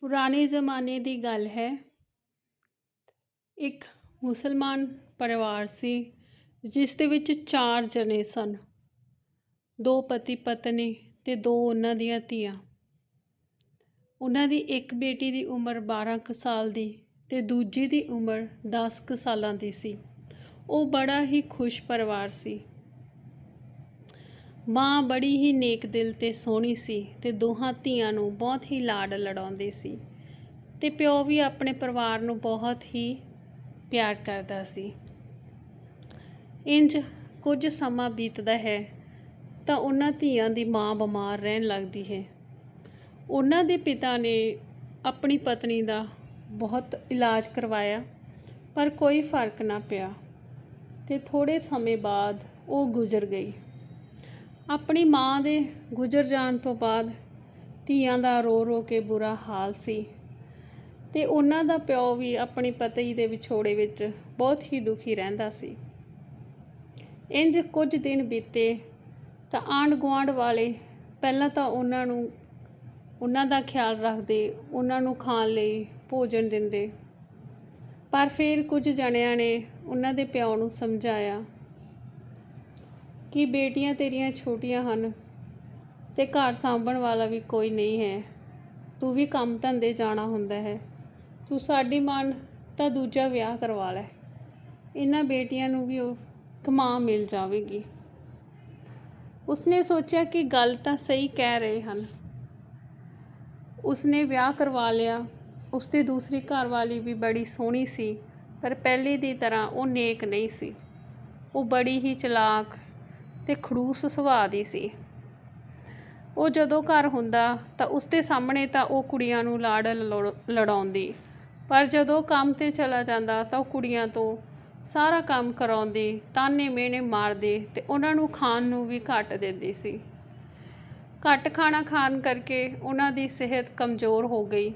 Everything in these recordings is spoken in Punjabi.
ਪੁਰਾਣੇ ਜ਼ਮਾਨੇ ਦੀ ਗੱਲ ਹੈ। ਇੱਕ ਮੁਸਲਮਾਨ ਪਰਿਵਾਰ ਸੀ, ਜਿਸ ਦੇ ਵਿੱਚ ਚਾਰ ਜਣੇ ਸਨ। ਦੋ ਪਤੀ ਪਤਨੀ ਤੇ ਦੋ ਉਹਨਾਂ ਦੀਆਂ ਧੀਆਂ। ਉਹਨਾਂ ਦੀ ਇੱਕ ਬੇਟੀ ਦੀ ਉਮਰ 12 ਕੁ ਸਾਲ ਦੀ ਤੇ ਦੂਜੀ ਦੀ ਉਮਰ 10 ਕੁ ਸਾਲਾਂ ਦੀ ਸੀ। ਉਹ ਬੜਾ ਹੀ ਖੁਸ਼ ਪਰਿਵਾਰ ਸੀ। ਮਾਂ ਬੜੀ ਹੀ ਨੇਕ ਦਿਲ ਤੇ ਸੋਹਣੀ ਸੀ ਤੇ ਦੋਹਾਂ ਧੀਆਂ ਨੂੰ ਬਹੁਤ ਹੀ ਲਾਡ ਲੜਾਉਂਦੀ ਸੀ ਤੇ ਪਿਓ ਵੀ ਆਪਣੇ ਪਰਿਵਾਰ ਨੂੰ ਬਹੁਤ ਹੀ ਪਿਆਰ ਕਰਦਾ ਸੀ। ਇੰਜ ਕੁਝ ਸਮਾਂ ਬੀਤਦਾ ਹੈ ਤਾਂ ਉਹਨਾਂ ਧੀਆਂ ਦੀ ਮਾਂ ਬਿਮਾਰ ਰਹਿਣ ਲੱਗਦੀ ਹੈ। ਉਹਨਾਂ ਦੇ ਪਿਤਾ ਨੇ ਆਪਣੀ ਪਤਨੀ ਦਾ ਬਹੁਤ ਇਲਾਜ ਕਰਵਾਇਆ, ਪਰ ਕੋਈ ਫ਼ਰਕ ਨਾ ਪਿਆ ਤੇ ਥੋੜੇ ਸਮੇਂ ਬਾਅਦ ਉਹ ਗੁਜ਼ਰ ਗਈ। ਆਪਣੀ ਮਾਂ ਦੇ ਗੁਜ਼ਰ ਜਾਣ ਤੋਂ ਬਾਅਦ ਧੀਆਂ ਦਾ ਰੋ ਰੋ ਕੇ ਬੁਰਾ ਹਾਲ ਸੀ ਤੇ ਉਹਨਾਂ ਦਾ ਪਿਓ ਵੀ ਆਪਣੀ ਪਤੀ ਦੇ ਵਿਛੋੜੇ ਵਿੱਚ ਬਹੁਤ ਹੀ ਦੁਖੀ ਰਹਿੰਦਾ ਸੀ। ਇੰਜ ਕੁਝ ਦਿਨ ਬੀਤੇ ਤਾਂ ਆਂਢ ਗੁਆਂਢ ਵਾਲੇ ਪਹਿਲਾਂ ਤਾਂ ਉਹਨਾਂ ਨੂੰ, ਉਹਨਾਂ ਦਾ ਖਿਆਲ ਰੱਖਦੇ, ਉਹਨਾਂ ਨੂੰ ਖਾਣ ਲਈ ਭੋਜਨ ਦਿੰਦੇ। ਪਰ ਫਿਰ ਕੁਝ ਜਣਿਆਂ ਨੇ ਉਹਨਾਂ ਦੇ ਪਿਓ ਨੂੰ ਸਮਝਾਇਆ ਕਿ ਬੇਟੀਆਂ ਤੇਰੀਆਂ ਛੋਟੀਆਂ ਹਨ ਤੇ ਘਰ ਸਾਂਭਣ ਵਾਲਾ ਵੀ ਕੋਈ ਨਹੀਂ ਹੈ। ਤੂੰ ਵੀ ਕੰਮ ਧੰਦੇ ਜਾਣਾ ਹੁੰਦਾ ਹੈ। ਤੂੰ ਸਾਡੀ ਮਨ ਤਾਂ ਦੂਜਾ ਵਿਆਹ ਕਰਵਾ ਲੈ। ਇਹਨਾਂ ਬੇਟੀਆਂ ਨੂੰ ਵੀ ਉਹ ਕਮਾ ਮਿਲ ਜਾਵੇਗੀ। ਉਸਨੇ ਸੋਚਿਆ ਕਿ ਗੱਲ ਤਾਂ ਸਹੀ ਕਹਿ ਰਹੇ ਹਨ। ਉਸਨੇ ਵਿਆਹ ਕਰਵਾ ਲਿਆ। ਉਸਦੀ ਦੂਸਰੀ ਘਰਵਾਲੀ ਵੀ ਬੜੀ ਸੋਹਣੀ ਸੀ, ਪਰ ਪਹਿਲੇ ਦੀ ਤਰ੍ਹਾਂ ਉਹ ਨੇਕ ਨਹੀਂ ਸੀ। ਉਹ ਬੜੀ ਹੀ ਚਲਾਕ ਤੇ ਖੜੂਸ ਸੁਭਾਅ ਦੀ ਸੀ। ਉਹ ਜਦੋਂ ਘਰ ਹੁੰਦਾ ਤਾਂ ਉਸਦੇ ਸਾਹਮਣੇ ਤਾਂ ਉਹ ਕੁੜੀਆਂ ਨੂੰ ਲਾੜ ਲੜਾਉਂਦੀ। ਪਰ ਜਦੋਂ ਕੰਮ ਤੇ ਚਲਾ ਜਾਂਦਾ ਤਾਂ ਉਹ ਕੁੜੀਆਂ ਤੋਂ ਸਾਰਾ ਕੰਮ ਕਰਾਉਂਦੀ, ਤਾਨੇ ਮੇਨੇ ਮਾਰਦੇ ਤੇ ਉਹਨਾਂ ਨੂੰ ਖਾਣ ਨੂੰ ਵੀ ਘੱਟ ਦਿੰਦੀ ਸੀ। ਘੱਟ ਖਾਣਾ ਖਾਣ ਕਰਕੇ ਉਹਨਾਂ ਦੀ ਸਿਹਤ ਕਮਜ਼ੋਰ ਹੋ ਗਈ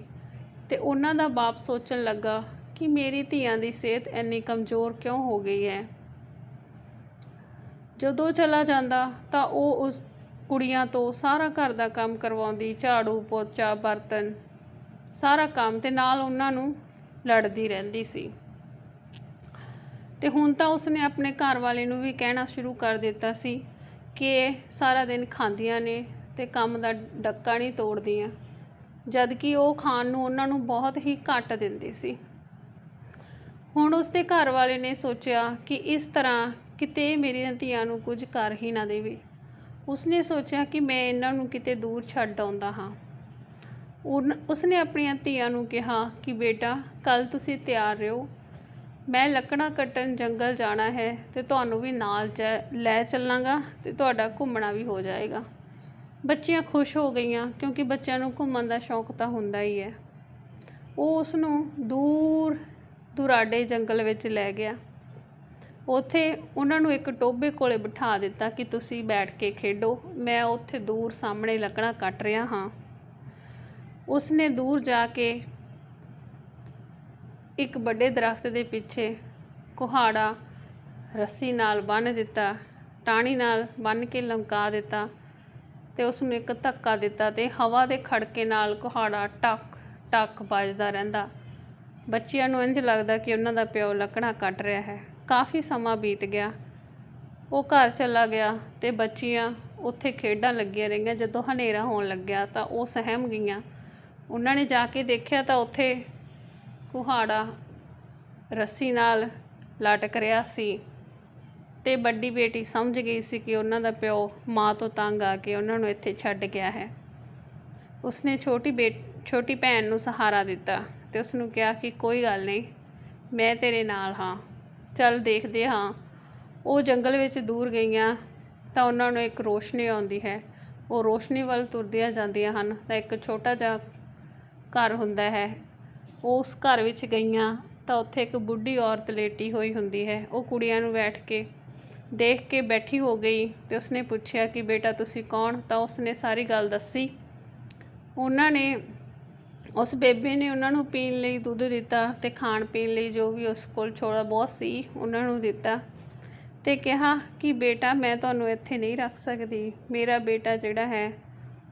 ਤੇ ਉਹਨਾਂ ਦਾ ਬਾਪ ਸੋਚਣ ਲੱਗਾ ਕਿ ਮੇਰੀ ਧੀਆਂ ਦੀ ਸਿਹਤ ਇੰਨੀ ਕਮਜ਼ੋਰ ਕਿਉਂ ਹੋ ਗਈ ਹੈ? ਜਦੋਂ ਚਲਾ ਜਾਂਦਾ ਤਾਂ ਉਹ ਉਸ ਕੁੜੀਆਂ ਤੋਂ ਸਾਰਾ ਘਰ ਦਾ ਕੰਮ ਕਰਵਾਉਂਦੀ, ਝਾੜੂ, ਪੋਚਾ, ਬਰਤਨ, ਸਾਰਾ ਕੰਮ ਤੇ ਨਾਲ ਉਹਨਾਂ ਨੂੰ ਲੜਦੀ ਰਹਿੰਦੀ ਸੀ। ਤੇ ਹੁਣ ਤਾਂ ਉਸਨੇ ਆਪਣੇ ਘਰ ਵਾਲੇ ਨੂੰ ਵੀ ਕਹਿਣਾ ਸ਼ੁਰੂ ਕਰ ਦਿੱਤਾ ਸੀ ਕਿ ਇਹ ਸਾਰਾ ਦਿਨ ਖਾਂਦੀਆਂ ਨੇ ਤੇ ਕੰਮ ਦਾ ਡੱਕਾ ਨਹੀਂ ਤੋੜਦੀਆਂ ਜਦ ਕਿ ਉਹ ਖਾਣ ਨੂੰ ਉਹਨਾਂ ਨੂੰ ਬਹੁਤ ਹੀ ਘੱਟ ਦਿੰਦੀ ਸੀ। ਹੁਣ ਉਸਦੇ ਘਰ ਵਾਲੇ ਨੇ ਸੋਚਿਆ ਕਿ ਇਸ ਤਰ੍ਹਾਂ ਕਿਤੇ ਮੇਰੀਆਂ ਧੀਆਂ ਨੂੰ ਕੁਝ ਕਰ ਹੀ ਨਾ ਦੇਵੇ। ਉਸਨੇ ਸੋਚਿਆ ਕਿ ਮੈਂ ਇਹਨਾਂ ਨੂੰ ਕਿਤੇ ਦੂਰ ਛੱਡ ਆਉਂਦਾ ਹਾਂ। ਉਸਨੇ ਆਪਣੀਆਂ ਧੀਆਂ ਨੂੰ ਕਿਹਾ ਕਿ ਬੇਟਾ ਕੱਲ ਤੁਸੀਂ ਤਿਆਰ ਰਹੋ। ਮੈਂ ਲੱਕੜਾਂ ਕੱਟਣ ਜੰਗਲ ਜਾਣਾ ਹੈ ਤੇ ਤੁਹਾਨੂੰ ਵੀ ਨਾਲ ਲੈ ਚੱਲਾਂਗਾ ਤੇ ਤੁਹਾਡਾ ਘੁੰਮਣਾ ਵੀ ਹੋ ਜਾਏਗਾ। ਬੱਚੀਆਂ ਖੁਸ਼ ਹੋ ਗਈਆਂ ਕਿਉਂਕਿ ਬੱਚਿਆਂ ਨੂੰ ਘੁੰਮਣ ਦਾ ਸ਼ੌਂਕ ਤਾਂ ਹੁੰਦਾ ਹੀ ਹੈ। ਉਹ ਉਸ ਨੂੰ ਦੂਰ ਦੁਰਾਡੇ ਜੰਗਲ ਵਿੱਚ ਲੈ ਗਿਆ। ਉੱਥੇ ਉਹਨਾਂ ਨੂੰ ਇੱਕ ਟੋਭੇ ਕੋਲੇ ਬਿਠਾ ਦਿੱਤਾ ਕਿ ਤੁਸੀਂ ਬੈਠ ਕੇ ਖੇਡੋ। ਮੈਂ ਉੱਥੇ ਦੂਰ ਸਾਹਮਣੇ ਲੱਕੜਾਂ ਕੱਟ ਰਿਹਾ ਹਾਂ। ਉਸਨੇ ਦੂਰ ਜਾ ਕੇ ਇੱਕ ਵੱਡੇ ਦਰਖਤ ਦੇ ਪਿੱਛੇ ਕੁਹਾੜਾ ਰੱਸੀ ਨਾਲ ਬੰਨ੍ਹ ਦਿੱਤਾ ਟਾਣੀ ਨਾਲ ਬੰਨ੍ਹ ਕੇ ਲਮਕਾ ਦਿੱਤਾ ਤੇ ਉਸ ਨੂੰ ਇੱਕ ਧੱਕਾ ਦਿੱਤਾ ਤੇ ਹਵਾ ਦੇ ਖੜਕੇ ਨਾਲ ਕੁਹਾੜਾ ਟੱਕ ਟੱਕ ਵੱਜਦਾ ਰਹਿੰਦਾ। ਬੱਚਿਆਂ ਨੂੰ ਇੰਜ ਲੱਗਦਾ ਕਿ ਉਹਨਾਂ ਦਾ ਪਿਓ ਲੱਕੜਾਂ ਕੱਟ ਰਿਹਾ ਹੈ। ਕਾਫੀ ਸਮਾਂ ਬੀਤ ਗਿਆ। ਉਹ ਘਰ ਚਲਾ ਗਿਆ ਤੇ ਬੱਚੀਆਂ ਉੱਥੇ ਖੇਡਾਂ ਲੱਗੀਆਂ ਰਹੀਆਂ। ਜਦੋਂ ਹਨੇਰਾ ਹੋਣ ਲੱਗਿਆ ਤਾਂ ਉਹ ਸਹਿਮ ਗਈਆਂ। ਉਹਨਾਂ ਨੇ ਜਾ ਕੇ ਦੇਖਿਆ ਤਾਂ ਉੱਥੇ ਕੁਹਾੜਾ ਰੱਸੀ ਨਾਲ ਲਟਕ ਰਿਹਾ ਸੀ ਤੇ ਵੱਡੀ ਬੇਟੀ ਸਮਝ ਗਈ ਸੀ ਕਿ ਉਹਨਾਂ ਦਾ ਪਿਓ ਮਾਂ ਤੋਂ ਤੰਗ ਆ ਕੇ ਉਹਨਾਂ ਨੂੰ ਇੱਥੇ ਛੱਡ ਗਿਆ ਹੈ। ਉਸਨੇ ਛੋਟੀ ਬੇਟ ਛੋਟੀ ਭੈਣ ਨੂੰ ਸਹਾਰਾ ਦਿੱਤਾ ਤੇ ਉਸ ਨੂੰ ਕਿਹਾ ਕਿ ਕੋਈ ਗੱਲ ਨਹੀਂ, ਮੈਂ ਤੇਰੇ ਨਾਲ ਹਾਂ। ਚੱਲ ਦੇਖਦੇ ਹਾਂ। ਉਹ ਜੰਗਲ ਵਿੱਚ ਦੂਰ ਗਈਆਂ ਤਾਂ ਉਹਨਾਂ ਨੂੰ ਇੱਕ ਰੋਸ਼ਨੀ ਆਉਂਦੀ ਹੈ। ਉਹ ਰੋਸ਼ਨੀ ਵੱਲ ਤੁਰਦੀਆਂ ਜਾਂਦੀਆਂ ਹਨ ਤਾਂ ਇੱਕ ਛੋਟਾ ਜਿਹਾ ਘਰ ਹੁੰਦਾ ਹੈ। ਉਸ ਘਰ ਵਿੱਚ ਗਈਆਂ ਤਾਂ ਉੱਥੇ ਇੱਕ ਬੁੱਢੀ ਔਰਤ ਲੇਟੀ ਹੋਈ ਹੁੰਦੀ ਹੈ। ਉਹ ਕੁੜੀਆਂ ਨੂੰ ਬੈਠ ਕੇ, ਦੇਖ ਕੇ ਬੈਠੀ ਹੋ ਗਈ ਤੇ ਉਸਨੇ ਪੁੱਛਿਆ ਕਿ, ਬੇਟਾ, ਤੁਸੀਂ ਕੌਣ? ਤਾਂ ਉਸਨੇ ਸਾਰੀ ਗੱਲ ਦੱਸੀ। ਉਹਨਾਂ ਨੇ ਉਸ ਬੇਬੇ ਨੇ ਉਹਨਾਂ ਨੂੰ ਪੀਣ ਲਈ ਦੁੱਧ ਦਿੱਤਾ ਤੇ ਖਾਣ ਪੀਣ ਲਈ ਜੋ ਵੀ ਉਸ ਕੋਲ ਛੋੜਾ ਬਹੁਤ ਸੀ, ਉਹਨਾਂ ਨੂੰ ਦਿੱਤਾ ਤੇ ਕਿਹਾ ਕਿ ਬੇਟਾ ਮੈਂ ਤੁਹਾਨੂੰ ਇੱਥੇ ਨਹੀਂ ਰੱਖ ਸਕਦੀ, ਮੇਰਾ ਬੇਟਾ ਜਿਹੜਾ ਹੈ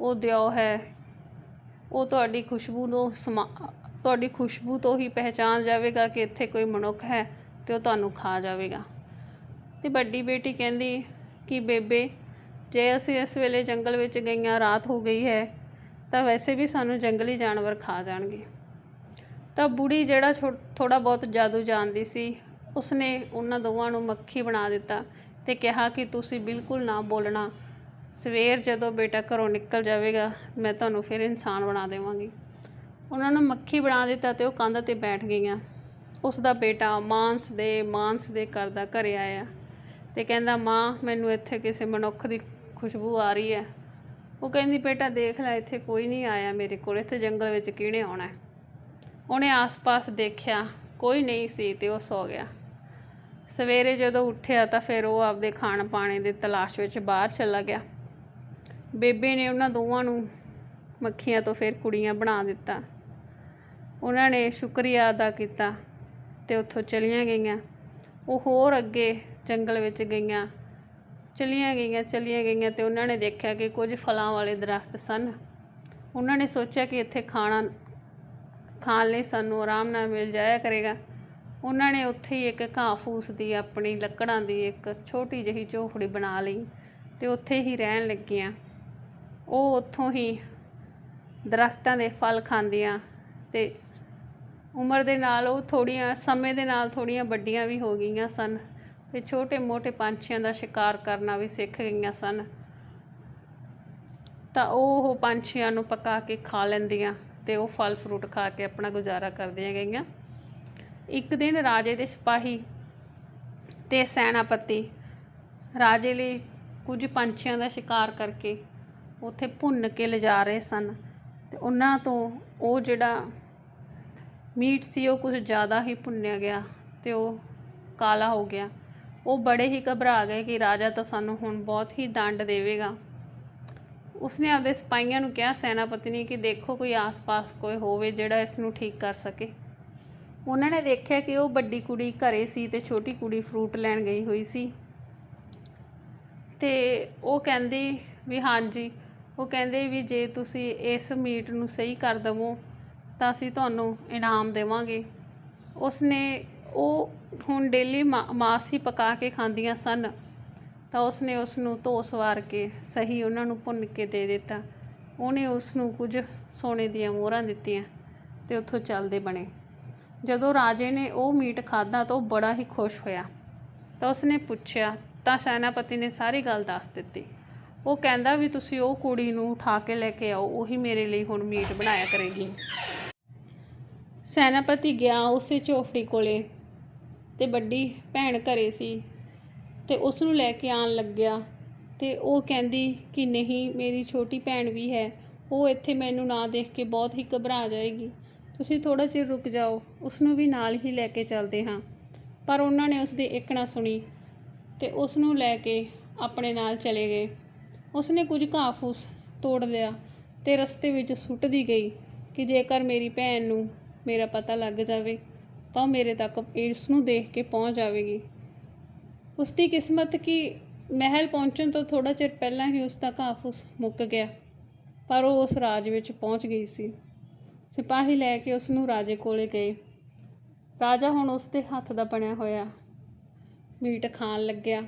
ਉਹ ਦਿਓ ਹੈ। ਉਹ ਤੁਹਾਡੀ ਖੁਸ਼ਬੂ ਨੂੰ ਸਮਾ, ਤੁਹਾਡੀ ਖੁਸ਼ਬੂ ਤੋਂ ਹੀ ਪਹਿਚਾਨ ਜਾਵੇਗਾ ਕਿ ਇੱਥੇ ਕੋਈ ਮਨੁੱਖ ਹੈ ਤੇ ਉਹ ਤੁਹਾਨੂੰ ਖਾ ਜਾਵੇਗਾ। ਤੇ ਵੱਡੀ ਬੇਟੀ ਕਹਿੰਦੀ ਕਿ ਬੇਬੇ, ਜੇ ਅਸੀਂ ਇਸ ਵੇਲੇ ਜੰਗਲ ਵਿੱਚ ਗਈਆਂ, ਰਾਤ ਹੋ ਗਈ ਹੈ ਤਾਂ ਵੈਸੇ ਵੀ ਸਾਨੂੰ ਜੰਗਲੀ ਜਾਨਵਰ ਖਾ ਜਾਣਗੇ। ਤਾਂ ਬੁੜੀ ਜਿਹੜਾ ਥੋੜਾ ਬਹੁਤ ਜਾਦੂ ਜਾਣਦੀ ਸੀ, ਉਸਨੇ ਉਹਨਾਂ ਦੋਵਾਂ ਨੂੰ ਮੱਖੀ ਬਣਾ ਦਿੱਤਾ ਤੇ ਕਿਹਾ ਕਿ ਤੁਸੀਂ ਬਿਲਕੁਲ ਨਾ ਬੋਲਣਾ। ਸਵੇਰ ਜਦੋਂ ਬੇਟਾ ਘਰੋਂ ਨਿਕਲ ਜਾਵੇਗਾ, ਮੈਂ ਤੁਹਾਨੂੰ ਫਿਰ ਇਨਸਾਨ ਬਣਾ ਦੇਵਾਂਗੀ। ਉਹਨਾਂ ਨੂੰ ਮੱਖੀ ਬਣਾ ਦਿੱਤਾ ਤੇ ਉਹ ਕੰਧ ਤੇ ਬੈਠ ਗਈਆਂ। ਉਸ ਦਾ ਬੇਟਾ ਮਾਂਸ ਦੇ ਮਾਂਸ ਦੇ ਕਰਦਾ ਘਰੇ ਆਇਆ ਤੇ ਕਹਿੰਦਾ, ਮਾਂ, ਮੈਨੂੰ ਇੱਥੇ ਕਿਸੇ ਮਨੁੱਖ ਦੀ ਖੁਸ਼ਬੂ ਆ ਰਹੀ ਹੈ। ਉਹ ਕਹਿੰਦੀ, ਬੇਟਾ ਦੇਖ ਲੈ, ਇੱਥੇ ਕੋਈ ਨਹੀਂ ਆਇਆ ਮੇਰੇ ਕੋਲ, ਇੱਥੇ ਜੰਗਲ ਵਿੱਚ ਕਿਹਨੇ ਆਉਣਾ ਉਹਨੇ ਆਸ-ਪਾਸ ਦੇਖਿਆ, ਕੋਈ ਨਹੀਂ ਸੀ ਤੇ ਉਹ ਸੌ ਗਿਆ। ਸਵੇਰੇ ਜਦੋਂ ਉੱਠਿਆ ਤਾਂ ਫਿਰ ਉਹ ਆਪਦੇ ਖਾਣ ਪਾਣੇ ਦੀ ਤਲਾਸ਼ ਵਿੱਚ ਬਾਹਰ ਚਲਾ ਗਿਆ। ਬੇਬੇ ਨੇ ਉਹਨਾਂ ਦੋਵਾਂ ਨੂੰ ਮੱਖੀਆਂ ਤੋਂ ਫਿਰ ਕੁੜੀਆਂ ਬਣਾ ਦਿੱਤਾ। ਉਹਨਾਂ ਨੇ ਸ਼ੁਕਰੀਆ ਅਦਾ ਕੀਤਾ ਤੇ ਉੱਥੋਂ ਚਲੀਆਂ ਗਈਆਂ। ਉਹ ਹੋਰ ਅੱਗੇ ਜੰਗਲ ਵਿੱਚ ਗਈਆਂ। ਚਲੀਆਂ ਗਈਆਂ ਚਲੀਆਂ ਗਈਆਂ ਤੇ ਉਹਨਾਂ ਨੇ ਦੇਖਿਆ ਕਿ ਕੁਝ ਫਲਾਂ ਵਾਲੇ ਦਰਖਤ ਸਨ। ਉਹਨਾਂ ਨੇ ਸੋਚਿਆ ਕਿ ਇੱਥੇ ਖਾਣਾ, ਖਾਣ ਲਈ ਸਾਨੂੰ ਆਰਾਮ ਨਾਲ ਮਿਲ ਜਾਇਆ ਕਰੇਗਾ। ਉਹਨਾਂ ਨੇ ਉੱਥੇ ਹੀ ਇੱਕ ਘਾਹ ਫੂਸ ਦੀ ਆਪਣੀ ਲੱਕੜਾਂ ਦੀ ਇੱਕ ਛੋਟੀ ਜਿਹੀ ਝੋਪੜੀ ਬਣਾ ਲਈ ਤੇ ਉੱਥੇ ਹੀ ਰਹਿਣ ਲੱਗੀਆਂ। ਉਹ ਉੱਥੋਂ ਹੀ ਦਰਖਤਾਂ ਦੇ ਫਲ ਖਾਂਦੀਆਂ ਤੇ ਉਮਰ ਦੇ ਨਾਲ ਉਹ ਥੋੜੀਆਂ, ਸਮੇਂ ਦੇ ਨਾਲ ਥੋੜੀਆਂ ਵੱਡੀਆਂ ਵੀ ਹੋ ਗਈਆਂ ਸਨ। ਤੇ ਛੋਟੇ-ਮੋਟੇ ਪੰਛੀਆਂ ਦਾ ਸ਼ਿਕਾਰ ਕਰਨਾ ਵੀ ਸਿੱਖ ਗਈਆਂ ਸਨ। ਤਾਂ ਉਹ ਪੰਛੀਆਂ ਨੂੰ ਪਕਾ ਕੇ ਖਾ ਲੈਂਦੀਆਂ ਤੇ ਉਹ ਫਲ ਫਰੂਟ ਖਾ ਕੇ ਆਪਣਾ ਗੁਜ਼ਾਰਾ ਕਰਦੀਆਂ ਗਈਆਂ। ਇੱਕ ਦਿਨ ਰਾਜੇ ਦੇ ਸਿਪਾਹੀ ਤੇ ਸੈਨਾਪਤੀ ਰਾਜੇ ਲਈ ਕੁਝ ਪੰਛੀਆਂ ਦਾ ਸ਼ਿਕਾਰ ਕਰਕੇ ਉੱਥੇ ਭੁੰਨ ਕੇ ਲਿਜਾ ਰਹੇ ਸਨ ਤੇ ਉਹਨਾਂ ਤੋਂ ਉਹ ਜਿਹੜਾ ਮੀਟ ਸੀ ਉਹ ਕੁਝ ਜ਼ਿਆਦਾ ਹੀ ਭੁੰਨਿਆ ਗਿਆ ਤੇ ਉਹ ਕਾਲਾ ਹੋ ਗਿਆ। ਉਹ ਬੜੇ ਹੀ ਘਬਰਾ ਗਏ ਕਿ ਰਾਜਾ ਤਾਂ ਸਾਨੂੰ ਹੁਣ ਬਹੁਤ ਹੀ ਦੰਡ ਦੇਵੇਗਾ। ਉਸਨੇ ਆਪਦੇ ਸਿਪਾਹੀਆਂ ਨੂੰ ਕਿਹਾ ਸੈਨਾਪਤੀ ਨੇ ਕਿ ਦੇਖੋ ਕੋਈ ਆਸ-ਪਾਸ ਕੋਈ ਹੋਵੇ ਜਿਹੜਾ ਇਸ ਨੂੰ ਠੀਕ ਕਰ ਸਕੇ। ਉਹਨਾਂ ਨੇ ਦੇਖਿਆ ਕਿ ਉਹ ਵੱਡੀ ਕੁੜੀ ਘਰੇ ਸੀ ਤੇ ਛੋਟੀ ਕੁੜੀ ਫਰੂਟ ਲੈਣ ਗਈ ਹੋਈ ਸੀ। ਤੇ ਉਹ ਕਹਿੰਦੀ ਵੀ ਹਾਂਜੀ ਉਹ ਕਹਿੰਦੇ ਵੀ, ਜੇ ਤੁਸੀਂ ਇਸ ਮੀਟ ਨੂੰ ਸਹੀ ਕਰ ਦਵੋ, ਤਾਂ ਅਸੀਂ ਤੁਹਾਨੂੰ ਇਨਾਮ ਦੇਵਾਂਗੇ। ਉਸਨੇ ਉਹ ਹੁਣ ਡੇਲੀ ਮਾਸ ਹੀ ਪਕਾ ਕੇ ਖਾਂਦੀਆਂ ਸਨ। ਤਾਂ ਉਸਨੇ ਉਸ ਨੂੰ ਧੋ ਸਵਾਰ ਕੇ ਸਹੀ ਉਹਨਾਂ ਨੂੰ ਭੁੰਨ ਕੇ ਦੇ ਦਿੱਤਾ। ਉਹਨੇ ਉਸ ਨੂੰ ਕੁਝ ਸੋਨੇ ਦੀਆਂ ਮੋਹਰਾਂ ਦਿੱਤੀਆਂ ਤੇ ਉੱਥੋਂ ਚੱਲਦੇ ਬਣੇ। ਜਦੋਂ ਰਾਜੇ ਨੇ ਉਹ ਮੀਟ ਖਾਧਾ ਤਾਂ ਉਹ ਬੜਾ ਹੀ ਖੁਸ਼ ਹੋਇਆ। ਤਾਂ ਉਸਨੇ ਪੁੱਛਿਆ, ਤਾਂ ਸੈਨਾਪਤੀ ਨੇ ਸਾਰੀ ਗੱਲ ਦੱਸ ਦਿੱਤੀ। ਉਹ ਕਹਿੰਦਾ ਵੀ ਤੁਸੀਂ ਉਹ ਕੁੜੀ ਨੂੰ ਉਠਾ ਕੇ ਲੈ ਕੇ ਆਓ, ਉਹੀ ਮੇਰੇ ਲਈ ਹੁਣ ਮੀਟ ਬਣਾਇਆ ਕਰੇਗੀ। ਸੈਨਾਪਤੀ ਗਿਆ ਉਸੇ ਝੋਫੜੀ ਕੋਲੇ। ਅਤੇ ਵੱਡੀ ਭੈਣ ਘਰੇ ਸੀ ਅਤੇ ਉਸ ਨੂੰ ਲੈ ਕੇ ਆਉਣ ਲੱਗਿਆ ਅਤੇ ਉਹ ਕਹਿੰਦੀ ਕਿ ਨਹੀਂ, ਮੇਰੀ ਛੋਟੀ ਭੈਣ ਵੀ ਹੈ, ਉਹ ਇੱਥੇ ਮੈਨੂੰ ਨਾ ਦੇਖ ਕੇ ਬਹੁਤ ਹੀ ਘਬਰਾ ਜਾਏਗੀ। ਤੁਸੀਂ ਥੋੜ੍ਹਾ ਚਿਰ ਰੁਕ ਜਾਓ ਉਸ ਨੂੰ ਵੀ ਨਾਲ ਹੀ ਲੈ ਕੇ ਚੱਲਦੇ ਹਾਂ। ਪਰ ਉਹਨਾਂ ਨੇ ਉਸ ਦੀ ਇੱਕ ਨਾ ਸੁਣੀ ਅਤੇ ਉਸ ਨੂੰ ਲੈ ਕੇ ਆਪਣੇ ਨਾਲ ਚਲੇ ਗਏ। ਉਸ ਨੇ ਕੁਝ ਘਾਹ ਫੂਸ ਤੋੜ ਲਿਆ ਤੇ ਰਸਤੇ ਵਿੱਚ ਸੁੱਟਦੀ ਗਈ ਕਿ ਜੇਕਰ ਮੇਰੀ ਭੈਣ ਨੂੰ ਮੇਰਾ ਪਤਾ ਲੱਗ ਜਾਵੇ ਤਾਂ ਉਹ ਮੇਰੇ ਤੱਕ ਇਸ ਨੂੰ ਦੇਖ ਕੇ ਪਹੁੰਚ ਜਾਵੇਗੀ। ਉਸ ਦੀ ਕਿਸਮਤ ਕਿ ਮਹਿਲ ਪਹੁੰਚਣ ਤੋਂ ਥੋੜਾ ਚਿਰ ਪਹਿਲਾਂ ਹੀ ਉਸ ਦਾ ਘਾਹ ਮੁੱਕ ਗਿਆ, ਪਰ ਉਹ ਉਸ ਰਾਜ ਵਿੱਚ ਪਹੁੰਚ ਗਈ ਸੀ। ਸਿਪਾਹੀ ਲੈ ਕੇ ਉਸ ਨੂੰ ਰਾਜੇ ਕੋਲੇ ਗਏ। ਰਾਜਾ ਹੁਣ ਉਸ ਦੇ ਹੱਥ ਦਾ ਬਣਿਆ ਹੋਇਆ ਮੀਟ ਖਾਣ ਲੱਗਿਆ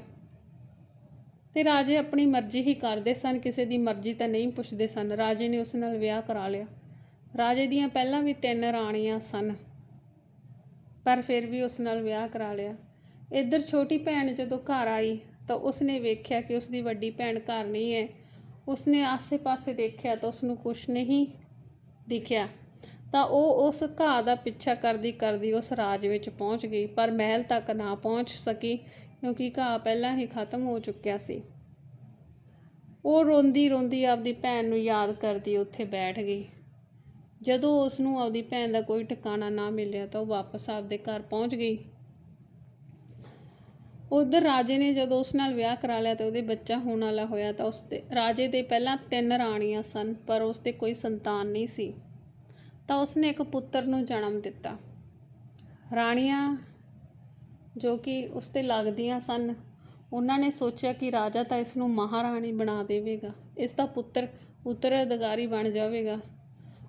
ਤੇ ਰਾਜੇ ਆਪਣੀ ਮਰਜ਼ੀ ਹੀ ਕਰਦੇ ਸਨ, ਕਿਸੇ ਦੀ ਮਰਜ਼ੀ ਤਾਂ ਨਹੀਂ ਪੁੱਛਦੇ ਸਨ। ਰਾਜੇ ਨੇ ਉਸ ਨਾਲ ਵਿਆਹ ਕਰਾ ਲਿਆ। ਰਾਜੇ ਦੀਆਂ ਪਹਿਲਾਂ ਵੀ ਤਿੰਨ ਰਾਣੀਆਂ ਸਨ। ਪਰ ਫਿਰ ਵੀ ਉਸ ਨਾਲ ਵਿਆਹ ਕਰਾ ਲਿਆ। ਇੱਧਰ ਛੋਟੀ ਭੈਣ ਜਦੋਂ ਘਰ ਆਈ ਤਾਂ ਉਸਨੇ ਵੇਖਿਆ ਕਿ ਉਸਦੀ ਵੱਡੀ ਭੈਣ ਘਰ ਨਹੀਂ ਹੈ। ਉਸਨੇ ਆਸੇ-ਪਾਸੇ ਦੇਖਿਆ ਤਾਂ ਉਸਨੂੰ ਕੁਝ ਨਹੀਂ ਦਿਖਿਆ। ਤਾਂ ਉਹ ਉਸ ਘਾਹ ਦਾ ਪਿੱਛਾ ਕਰਦੀ ਕਰਦੀ ਉਸ ਰਾਜ ਵਿੱਚ ਪਹੁੰਚ ਗਈ, ਪਰ ਮਹਿਲ ਤੱਕ ਨਾ ਪਹੁੰਚ ਸਕੀ, ਕਿਉਂਕਿ ਘਾਹ ਪਹਿਲਾਂ ਹੀ ਖਤਮ ਹੋ ਚੁੱਕਿਆ ਸੀ। ਉਹ ਰੋਂਦੀ ਰੋਂਦੀ ਆਪਦੀ ਭੈਣ ਨੂੰ ਯਾਦ ਕਰਦੀ ਉੱਥੇ ਬੈਠ ਗਈ। ਜਦੋਂ ਉਸ ਨੂੰ ਆਪਦੀ ਭੈਣ ਦਾ ਕੋਈ ਟਿਕਾਣਾ ਨਾ ਮਿਲਿਆ ਤਾਂ ਉਹ ਵਾਪਸ ਆਪਦੇ ਘਰ ਪਹੁੰਚ ਗਈ। ਉਧਰ ਰਾਜੇ ਨੇ ਜਦੋਂ ਉਸ ਨਾਲ ਵਿਆਹ ਕਰਾ ਲਿਆ ਤੇ ਉਹਦੇ ਬੱਚਾ ਹੋਣ ਵਾਲਾ ਹੋਇਆ ਤਾਂ ਉਸ ਦੇ ਰਾਜੇ ਦੇ ਪਹਿਲਾਂ ਤਿੰਨ ਰਾਣੀਆਂ ਸਨ, ਪਰ ਉਸ 'ਤੇ ਕੋਈ ਸੰਤਾਨ ਨਹੀਂ ਸੀ। ਤਾਂ ਉਸਨੇ ਇੱਕ ਪੁੱਤਰ ਨੂੰ ਜਨਮ ਦਿੱਤਾ। ਰਾਣੀਆਂ ਜੋ ਕਿ ਉਸ ਤੇ ਲੱਗਦੀਆਂ ਸਨ, ਉਹਨਾਂ ਨੇ ਸੋਚਿਆ ਕਿ ਰਾਜਾ ਤਾਂ ਇਸ ਨੂੰ ਮਹਾਰਾਣੀ ਬਣਾ ਦੇਵੇਗਾ। ਇਸ ਦਾ ਪੁੱਤਰ ਉੱਤਰਾਧਿਕਾਰੀ ਬਣ ਜਾਵੇਗਾ।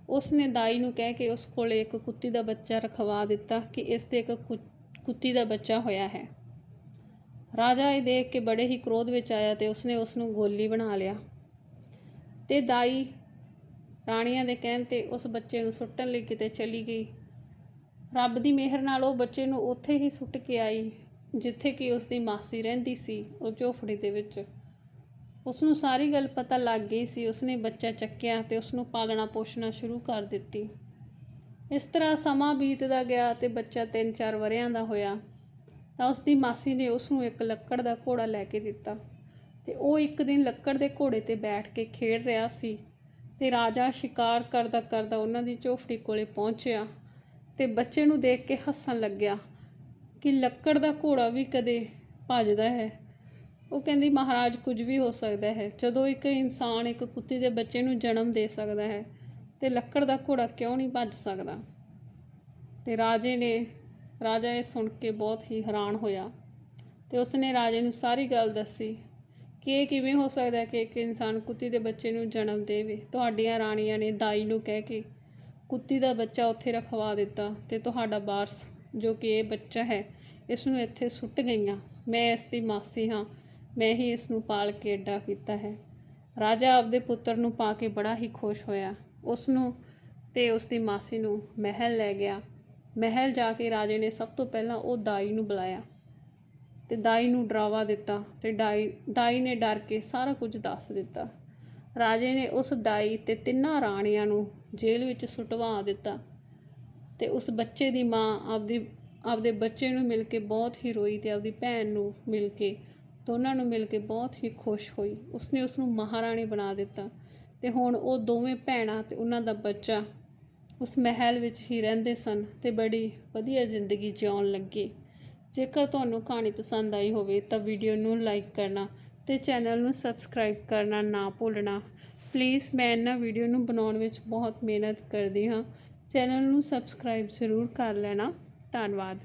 ਉਸ ਨੇ ਦਾਈ ਨੂੰ ਕਹਿ ਕੇ ਉਸ ਕੋਲੇ ਇੱਕ ਕੁੱਤੀ ਦਾ ਬੱਚਾ ਰਖਵਾ ਦਿੱਤਾ ਕਿ ਇਸ ਤੇ ਇੱਕ ਕੁ- ਕੁੱਤੀ ਦਾ ਬੱਚਾ ਹੋਇਆ ਹੈ। ਰਾਜਾ ਇਹ ਦੇਖ ਕੇ ਬੜੇ ਹੀ ਕ੍ਰੋਧ ਵਿੱਚ ਆਇਆ ਤੇ ਉਸਨੇ ਉਸ ਨੂੰ ਗੋਲੀ ਬਣਾ ਲਿਆ। ਤੇ ਦਾਈ ਰਾਣੀਆਂ ਦੇ ਕਹਿਣ ਤੇ ਉਸ ਬੱਚੇ ਨੂੰ ਸੁੱਟਣ ਲਈ ਕਿਤੇ ਚਲੀ ਗਈ। ਰੱਬ ਦੀ ਮਿਹਰ ਨਾਲ ਉਹ ਬੱਚੇ ਨੂੰ ਉੱਥੇ ਹੀ ਸੁੱਟ ਕੇ ਆਈ, ਜਿੱਥੇ ਕਿ ਉਸ ਦੀ ਮਾਸੀ ਰਹਿੰਦੀ ਸੀ, ਉਹ ਝੋਫੜੀ ਦੇ ਵਿੱਚ। ਉਸ ਨੂੰ ਸਾਰੀ ਗੱਲ ਪਤਾ ਲੱਗ ਗਈ ਸੀ। ਉਸਨੇ ਬੱਚਾ ਚੱਕਿਆ ਤੇ ਉਸ ਨੂੰ ਪਾਲਣਾ ਪੋਸ਼ਣਾ ਸ਼ੁਰੂ ਕਰ ਦਿੱਤੀ। ਇਸ ਤਰ੍ਹਾਂ ਸਮਾਂ ਬੀਤਦਾ ਗਿਆ ਤੇ ਬੱਚਾ 3-4 ਵਰਿਆਂ ਦਾ ਹੋਇਆ। ਤਾਂ ਉਸ ਦੀ ਮਾਸੀ ਨੇ ਉਸ ਨੂੰ ਇੱਕ ਲੱਕੜ ਦਾ ਘੋੜਾ ਲੈ ਕੇ ਦਿੱਤਾ ਤੇ ਉਹ ਇੱਕ ਦਿਨ ਲੱਕੜ ਦੇ ਘੋੜੇ ਤੇ ਬੈਠ ਕੇ ਖੇਡ ਰਿਹਾ ਸੀ ਤੇ ਰਾਜਾ ਸ਼ਿਕਾਰ ਕਰਦਾ ਕਰਦਾ ਉਹਨਾਂ ਦੀ ਝੋਫੜੀ ਕੋਲੇ ਪਹੁੰਚਿਆ ਤੇ ਬੱਚੇ ਨੂੰ ਦੇਖ ਕੇ ਹੱਸਣ ਲੱਗਿਆ ਕਿ ਲੱਕੜ ਦਾ ਘੋੜਾ ਵੀ ਕਦੇ ਭੱਜਦਾ ਹੈ। ਉਹ ਕਹਿੰਦੀ, ਮਹਾਰਾਜ, ਕੁਝ ਵੀ ਹੋ ਸਕਦਾ ਹੈ। ਜਦੋਂ ਇੱਕ ਇਨਸਾਨ ਇੱਕ ਕੁੱਤੀ ਦੇ ਬੱਚੇ ਨੂੰ ਜਨਮ ਦੇ ਸਕਦਾ ਹੈ, ਤੇ ਲੱਕੜ ਦਾ ਘੋੜਾ ਕਿਉਂ ਨਹੀਂ ਭੱਜ ਸਕਦਾ? ਤੇ ਰਾਜੇ ਨੇ, ਰਾਜਾ ਇਹ ਸੁਣ ਕੇ ਬਹੁਤ ਹੀ ਹੈਰਾਨ ਹੋਇਆ। ਤੇ ਉਸਨੇ ਰਾਜੇ ਨੂੰ ਸਾਰੀ ਗੱਲ ਦੱਸੀ ਕਿ ਇਹ ਕਿਵੇਂ ਹੋ ਸਕਦਾ ਕਿ ਇੱਕ ਇਨਸਾਨ ਕੁੱਤੀ ਦੇ ਬੱਚੇ ਨੂੰ ਜਨਮ ਦੇਵੇ। ਤੁਹਾਡੀਆਂ ਰਾਣੀਆਂ ਨੇ ਦਾਈ ਨੂੰ ਕਹਿ ਕੇ ਕੁੱਤੀ ਦਾ ਬੱਚਾ ਉੱਥੇ ਰਖਵਾ ਦਿੱਤਾ ਤੇ ਤੁਹਾਡਾ ਵਾਰਸ ਜੋ ਕਿ ਇਹ ਬੱਚਾ ਹੈ, ਇਸ ਨੂੰ ਇੱਥੇ ਸੁੱਟ ਗਈਆਂ। ਮੈਂ ਇਸ ਦੀ ਮਾਸੀ ਹਾਂ। ਮੈਂ ਹੀ ਇਸ ਨੂੰ ਪਾਲ ਕੇ ਏਡਾ ਕੀਤਾ ਹੈ। ਰਾਜਾ ਆਪਦੇ ਪੁੱਤਰ ਨੂੰ ਪਾ ਕੇ ਬੜਾ ਹੀ ਖੁਸ਼ ਹੋਇਆ। ਉਸ ਨੂੰ ਤੇ ਉਸ ਦੀ ਮਾਸੀ ਨੂੰ ਮਹਿਲ ਲੈ ਗਿਆ। ਮਹਿਲ ਜਾ ਕੇ ਰਾਜੇ ਨੇ ਸਭ ਤੋਂ ਪਹਿਲਾਂ ਉਹ ਦਾਈ ਨੂੰ ਬੁਲਾਇਆ ਤੇ ਦਾਈ ਨੂੰ ਡਰਾਵਾ ਦਿੱਤਾ ਤੇ ਦਾਈ ਦਾਈ ਨੇ ਡਰ ਕੇ ਸਾਰਾ ਕੁਝ ਦੱਸ ਦਿੱਤਾ। ਰਾਜੇ ਨੇ ਉਸ ਦਾਈ ਤੇ ਤਿੰਨਾਂ ਰਾਣੀਆਂ ਨੂੰ ਜੇਲ੍ਹ ਵਿੱਚ ਸੁਟਵਾ ਦਿੱਤਾ ਤੇ ਉਸ ਬੱਚੇ ਦੀ ਮਾਂ ਆਪਦੀ, ਆਪਦੇ ਬੱਚੇ ਨੂੰ ਮਿਲ ਕੇ ਬਹੁਤ ਹੀ ਰੋਈ ਤੇ ਆਪਦੀ ਭੈਣ ਨੂੰ ਮਿਲ ਕੇ ਦੋਨਾਂ ਨੂੰ ਮਿਲ ਕੇ ਬਹੁਤ ਹੀ ਖੁਸ਼ ਹੋਈ। ਉਸਨੇ ਉਸ ਨੂੰ ਮਹਾਰਾਣੀ ਬਣਾ ਦਿੱਤਾ ਤੇ ਹੁਣ ਉਹ ਦੋਵੇਂ ਭੈਣਾਂ ਤੇ ਉਹਨਾਂ ਦਾ ਬੱਚਾ ਉਸ ਮਹਿਲ ਵਿੱਚ ਹੀ ਰਹਿੰਦੇ ਸਨ ਤੇ ਬੜੀ ਵਧੀਆ ਜ਼ਿੰਦਗੀ ਜਿਉਣ ਲੱਗੇ। ਜੇਕਰ ਤੁਹਾਨੂੰ ਕਹਾਣੀ ਪਸੰਦ ਆਈ ਹੋਵੇ ਤਾਂ ਵੀਡੀਓ ਨੂੰ ਲਾਈਕ ਕਰਨਾ ਤੇ ਚੈਨਲ ਨੂੰ ਸਬਸਕ੍ਰਾਈਬ ਕਰਨਾ ਨਾ ਭੁੱਲਣਾ। ਪਲੀਜ਼, ਮੈਂ ਇਹਨਾਂ ਵੀਡੀਓ ਨੂੰ ਬਣਾਉਣ ਵਿੱਚ ਬਹੁਤ ਮਿਹਨਤ ਕਰਦੀ ਹਾਂ। ਚੈਨਲ ਨੂੰ ਸਬਸਕ੍ਰਾਈਬ ਜ਼ਰੂਰ ਕਰ ਲੈਣਾ। ਧੰਨਵਾਦ।